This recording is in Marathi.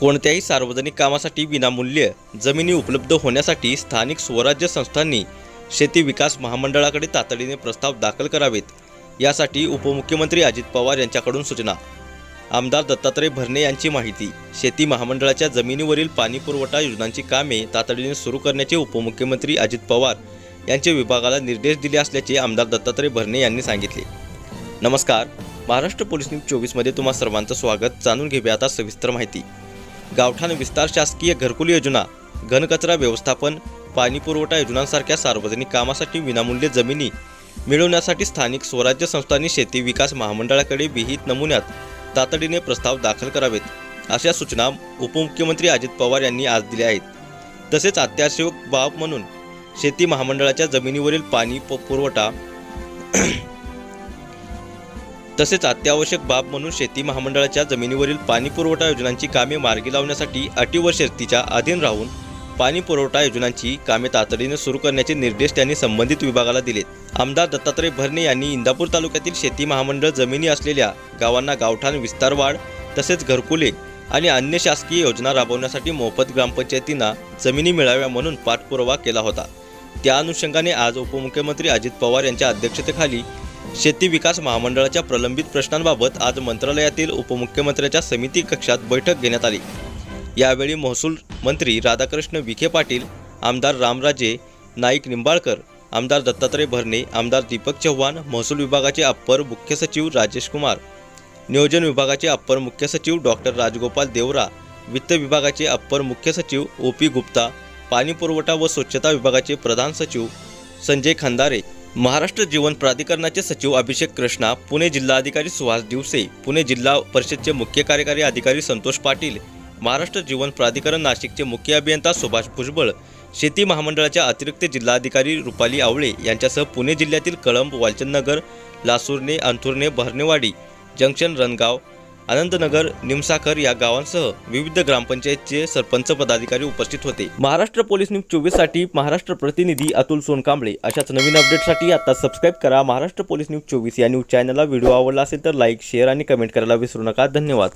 कोणत्याही सार्वजनिक कामासाठी विनामूल्य जमिनी उपलब्ध होण्यासाठी स्थानिक स्वराज्य संस्थांनी शेती विकास महामंडळाकडे तातडीने प्रस्ताव दाखल करावेत. यासाठी उपमुख्यमंत्री अजित पवार यांच्याकडून सूचना. आमदार दत्तात्रय भरणे यांची माहिती. शेती महामंडळाच्या जमिनीवरील पाणी पुरवठा योजनांची कामे तातडीने सुरू करण्याचे उपमुख्यमंत्री अजित पवार यांचे विभागाला निर्देश दिले असल्याचे आमदार दत्तात्रय भरणे यांनी सांगितले. नमस्कार. महाराष्ट्र पोलीस न्यूज चोवीसमध्ये तुम्हा सर्वांचं स्वागत. जाणून घेऊया आता सविस्तर माहिती. गावठाण विस्तार शासकीय घरकुल योजना घनकचरा व्यवस्थापन पाणी पुरवठा योजनांसारख्या सार्वजनिक कामासाठी विनामूल्य जमिनी मिळवण्यासाठी स्थानिक स्वराज्य संस्थांनी शेती विकास महामंडळाकडे विहित नमुन्यात तातडीने प्रस्ताव दाखल करावेत अशा सूचना उपमुख्यमंत्री अजित पवार यांनी आज दिल्या आहेत. तसेच अत्यावश्यक बाब म्हणून शेती महामंडळाच्या जमिनीवरील पाणी प- पुरवठा तसेच अत्यावश्यक बाब म्हणून शेती महामंडळाच्या जमिनीवरील पाणी पुरवठा योजनांची कामे मार्गी लावण्यासाठी अटी व शर्तीच्या अधीन राहून पाणी पुरवठा योजनांची कामे तातडीने सुरू करण्याचे निर्देश त्यांनी संबंधित विभागाला दिलेत. आमदार दत्तात्रय भरणे यांनी इंदापूर तालुक्यातील शेती महामंडळ जमिनी असलेल्या गावांना गावठाण विस्तार वाढ तसेच घरकुले आणि अन्य शासकीय योजना राबवण्यासाठी मोफत ग्रामपंचायतींना जमिनी मिळाव्या म्हणून पाठपुरावा केला होता. त्या अनुषंगाने आज उपमुख्यमंत्री अजित पवार यांच्या अध्यक्षतेखाली शेती विकास महामंडळाच्या प्रलंबित प्रश्नांबाबत आज मंत्रालयातील उपमुख्यमंत्र्यांच्या समिती कक्षात बैठक घेण्यात आली. यावेळी महसूल मंत्री राधाकृष्ण विखे पाटील आमदार रामराजे नाईक निंबाळकर आमदार दत्तात्रय भरणे आमदार दीपक चव्हाण महसूल विभागाचे अप्पर मुख्य सचिव राजेश कुमार नियोजन विभागाचे अप्पर मुख्य सचिव डॉक्टर राजगोपाल देवरा वित्त विभागाचे अप्पर मुख्य सचिव ओ पी गुप्ता पाणी पुरवठा व स्वच्छता विभागाचे प्रधान सचिव संजय खंदारे महाराष्ट्र जीवन प्राधिकरणाचे सचिव अभिषेक कृष्णा पुणे जिल्हाधिकारी सुहास दिवसे पुणे जिल्हा परिषदचे मुख्य कार्यकारी अधिकारी संतोष पाटील महाराष्ट्र जीवन प्राधिकरण नाशिकचे मुख्य अभियंता सुभाष भुजबळ शेती महामंडळाच्या अतिरिक्त जिल्हाधिकारी रुपाली आवळे यांच्यासह पुणे जिल्ह्यातील कळंब वालचंदनगर लासूरने अंथुरणे भरणेवाडी जंक्शन रणगाव अनंतनगर निमसाखर या गावांसह विविध ग्रामपंचायतचे सरपंच पदाधिकारी उपस्थित होते. महाराष्ट्र पोलीस न्यूज चोवीससाठी महाराष्ट्र प्रतिनिधी अतुल सोनकांबळे. अशाच नवीन अपडेटसाठी आता सबस्क्राईब करा महाराष्ट्र पोलीस न्यूज चोवीस या न्यूज चॅनलला व्हिडिओ आवडला असेल तर लाईक शेअर आणि कमेंट करायला विसरू नका. धन्यवाद.